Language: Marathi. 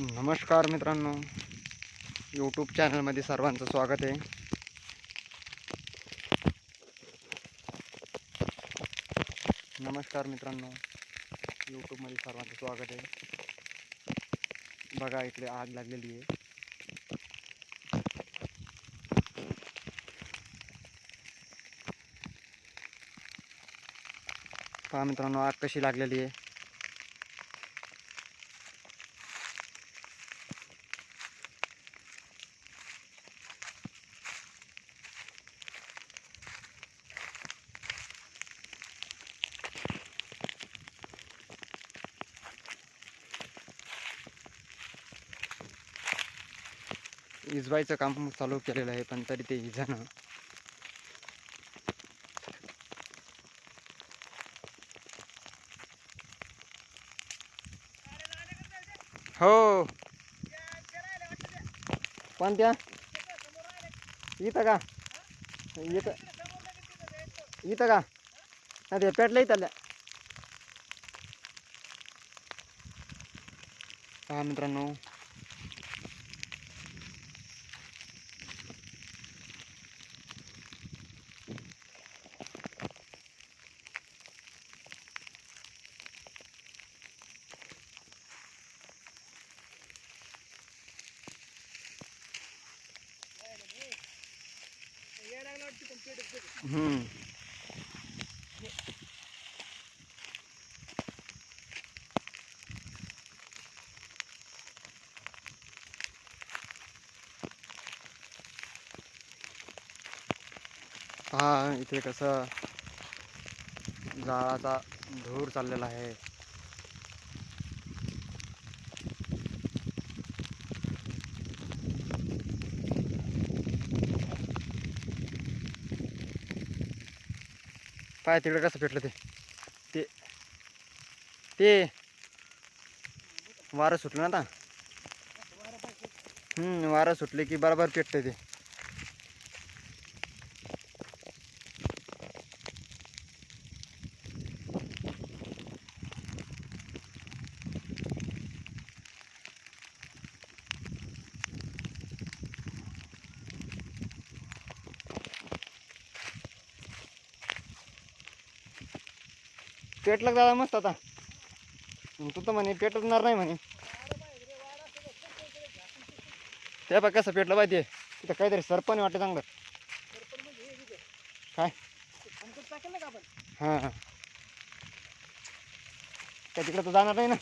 नमस्कार मित्रांनो. यूट्यूब चॅनलमध्ये सर्वांचं स्वागत आहे. नमस्कार मित्रांनो. यूट्यूबमध्ये सर्वांचं स्वागत आहे. बघा इकडे आग लागलेली आहे. पहा मित्रांनो आग कशी लागलेली आहे. इजवायचं काम चालू केलेलं आहे पण तरी ते इजानं हो. कोणत्या? इथं का? इथं. इथं का? नाही ते पेटलं इथं. पहा मित्रांनो. हा इथे कसं जाळाचा धूर चाललेला आहे. पाय तिकडे कसं पेटलं ते? ते ते वारं सुटलं ना आता? वारं सुटले की बरोबर पेटतं ते. पेटलं दादा मस्त आता. तू तर म्हणे पेटणार नाही म्हणे. ते बघ कसं पेटलं पाहिजे. तिथं काहीतरी सरपण वाटतं चांगलं. काय? हां हां. काय तिकडं तर जाणार नाही ना.